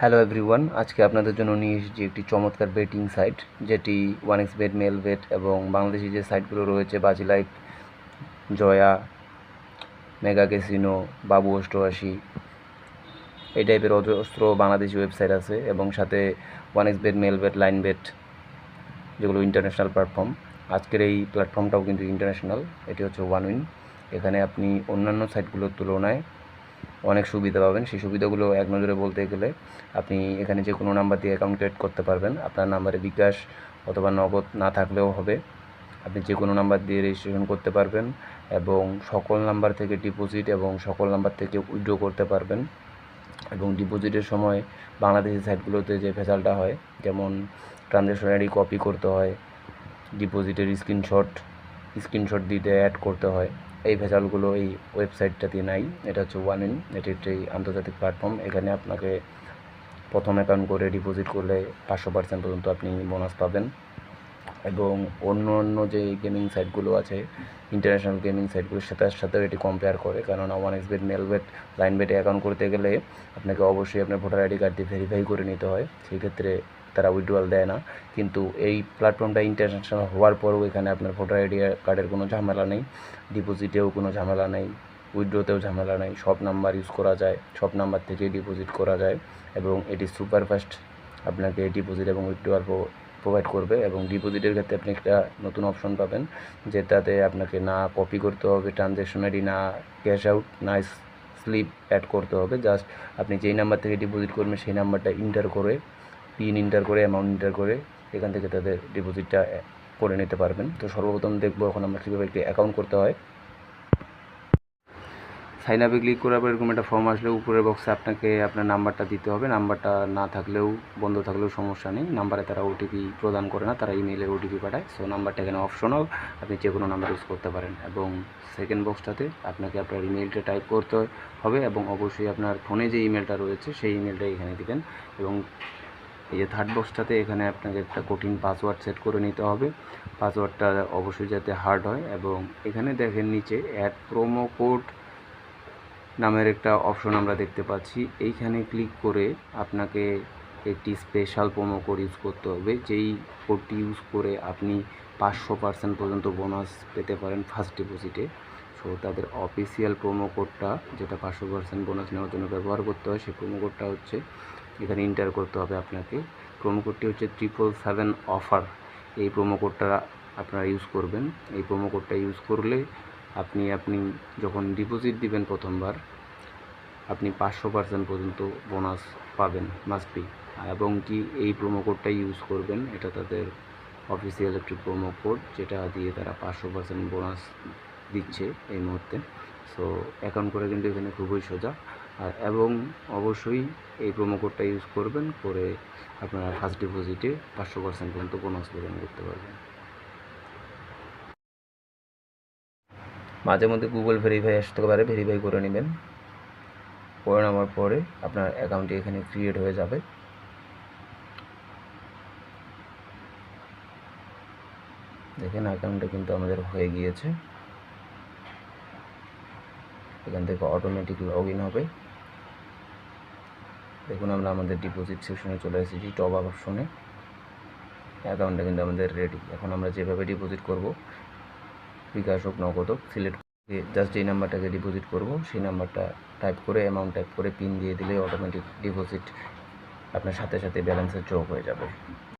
Hello everyone আজকে আপনাদের জন্য নিয়ে এসেছি একটি চমৎকার বেটিং সাইট যেটি one X bet mel bet এবং বাংলাদেশি যে সাইটগুলো রয়েছে বাজি লাইফ জয়া মেগা ক্যাসিনো বাবু অষ্টআশি এই টাইপের অজস্র বাংলাদেশি ওয়েবসাইট আছে এবং সাথে one X bet Melbet Linebet যেগুলো ইন্টারন্যাশনাল প্ল্যাটফর্ম আজকের এই প্ল্যাটফর্মটাও কিন্তু ইন্টারন্যাশনাল এটি হচ্ছে ওয়ান উইন এখানে আপনি অন্যান্য সাইটগুলোর তুলনায় অনেক সুবিধা পাবেন। সেই সুবিধাগুলো এক নজরে বলতে গেলে আপনি এখানে যে কোনো নাম্বার দিয়ে অ্যাকাউন্ট ক্রিয়েট করতে পারবেন। আপনার নাম্বারে বিকাশ অথবা নগদ না থাকলেও হবে। আপনি যে কোনো নাম্বার দিয়ে রেজিস্ট্রেশন করতে পারবেন এবং সকল নাম্বার থেকে ডিপোজিট এবং সকল নাম্বার থেকে উইথড্র করতে পারবেন। এবং ডিপোজিটের সময় বাংলাদেশি সাইটগুলোতে যে ভেজালটা হয়, যেমন ট্রানজ্যাকশন আইডি কপি করতে হয় ডিপোজিটের স্ক্রিনশট স্ক্রিনশট দিতে অ্যাড করতে হয়। এই ভেজালগুলো এই ওয়েবসাইটটাতে নাই। এটা হচ্ছে ওয়ান ইন এটি একটি আন্তর্জাতিক প্ল্যাটফর্ম এখানে আপনাকে প্রথম অ্যাকাউন্ট করে ডিপোজিট করলে পাঁচশো পার্সেন্ট পর্যন্ত আপনি বোনাস পাবেন। এবং অন্য অন্য যে গেমিং সাইটগুলো আছে ইন্টারন্যাশনাল গেমিং সাইটগুলোর সাথে সাথেও এটি কম্পেয়ার করে। কারণ one X bet mail bet লাইন বেটে অ্যাকাউন্ট করতে গেলে আপনাকে অবশ্যই আপনার ভোটার আইডি কার্ডটি ভেরিফাই করে নিতে হয়। সেই ক্ষেত্রে তারা উইথড্রয়াল দেয় না। কিন্তু এই প্ল্যাটফর্মটা ইন্টারন্যাশনাল হওয়ার পরেও এখানে আপনার ভোটার আইডি কার্ডের কোনো ঝামেলা নেই। ডিপোজিটেও কোনো ঝামেলা নেই। উইথড্রোতেও ঝামেলা নেই। সব নাম্বার ইউজ করা যায়। সব নাম্বার থেকে ডিপোজিট করা যায়। এবং এটি সুপার ফাস্ট আপনাকে ডিপোজিট এবং উইথড্রোয়াল প্রোভাইড করবে এবং ডিপোজিটের ক্ষেত্রে আপনি একটা নতুন অপশন পাবেন, যেটাতে আপনাকে না কপি করতে হবে ট্রানজ্যাকশনারি না ক্যাশ আউট না স্লিপ অ্যাড করতে হবে। জাস্ট আপনি যেই নাম্বার থেকে ডিপোজিট করবেন, সেই নাম্বারটা ইন্টার করে পিন ইন্টার করে অ্যামাউন্ট ইন্টার করে, এখান থেকে তাদের ডিপোজিটটা করে নিতে পারবেন। তো সর্বপ্রথম দেখব এখন আমরা কীভাবে একটি অ্যাকাউন্ট করতে হয়। সাইন আপে ক্লিক করার পর এরকম একটা ফর্ম আসলে উপরের বক্সে আপনাকে আপনার নাম্বারটা দিতে হবে। নাম্বারটা না থাকলেও, বন্ধ থাকলেও সমস্যা নেই। নাম্বারে তারা ওটিপি প্রদান করে না, তারা ইমেলে ওটিপি পাঠায়। সো নাম্বারটা এখানে অপশনাল আপনি যে কোনো নাম্বার ইউজ করতে পারেন। এবং সেকেন্ড বক্সটাতে আপনাকে আপনার ইমেলটা টাইপ করতে হবে এবং অবশ্যই আপনার ফোনে যে ইমেলটা রয়েছে, সেই ইমেলটা এখানে দিবেন। এবং এই যে থার্ড বক্সটাতে এখানে আপনাকে একটা কঠিন পাসওয়ার্ড সেট করে নিতে হবে। পাসওয়ার্ডটা অবশ্যই যাতে হার্ড হয়। এবং এখানে দেখেন নিচে অ্যাড প্রোমো কোড নামের একটা অপশন আমরা দেখতে পাচ্ছি। এইখানে ক্লিক করে আপনাকে একটি স্পেশাল প্রোমো কোড ইউজ করতে হবে। যেই কোডটি ইউজ করে আপনি পাঁচশো পার্সেন্ট পর্যন্ত বোনাস পেতে পারেন ফার্স্ট ডিপোজিটে সো তাদের অফিসিয়াল প্রোমো কোডটা যেটা পাঁচশো পার্সেন্ট বোনাস নেওয়ার জন্য ব্যবহার করতে হয়, সেই প্রোমো কোডটা হচ্ছে এখানে ইন্টার করতে হবে আপনাকে। প্রোমো কোডটি হচ্ছে ট্রিপল সেভেন অফার এই প্রোমো কোডটা আপনারা ইউজ করবেন। এই প্রোমো কোডটা ইউজ করলে আপনি আপনি যখন ডিপোজিট দিবেন প্রথমবার, আপনি পাঁচশো পার্সেন্ট পর্যন্ত বোনাস পাবেন মাস্ট বি এবং কি এই প্রোমো কোডটাই ইউজ করবেন, এটা তাদের অফিসিয়াল একটি প্রোমো কোড যেটা দিয়ে তারা পাঁচশো পার্সেন্ট বোনাস দিচ্ছে এই মুহূর্তে। সো অ্যাকাউন্ট করে কিন্তু এখানে খুবই সোজা। আর, এবং অবশ্যই এই প্রোমো কোডটা ইউজ করবেন, করে আপনারা ফার্স্ট ডিপোজিটে পাঁচশো পার্সেন্ট পর্যন্ত বোনাস প্রদান করতে পারবেন। মাঝে মধ্যে গুগল ভেরিফাই আসতে পারে ভেরিফাই করে নেবেন। করে নেওয়ার পরে আপনার অ্যাকাউন্টটি এখানে ক্রিয়েট হয়ে যাবে। দেখেন অ্যাকাউন্টটা কিন্তু আমাদের হয়ে গিয়েছে। এখান থেকে অটোমেটিক লগ ইন হবে। দেখুন আমরা আমাদের ডিপোজিট সেকশনে চলে এসেছি টপ অপশনে অ্যাকাউন্টটা কিন্তু আমাদের রেডি এখন আমরা যেভাবে ডিপোজিট করব বিকাশ হোক নগদ হোক সিলেক্ট জাস্ট এই নাম্বারটাকে ডিপোজিট করব। সেই নাম্বারটা টাইপ করে অ্যামাউন্ট টাইপ করে পিন দিয়ে দিলে অটোমেটিক ডিপোজিট আপনার সাথে সাথে ব্যালেন্সের যোগ হয়ে যাবে।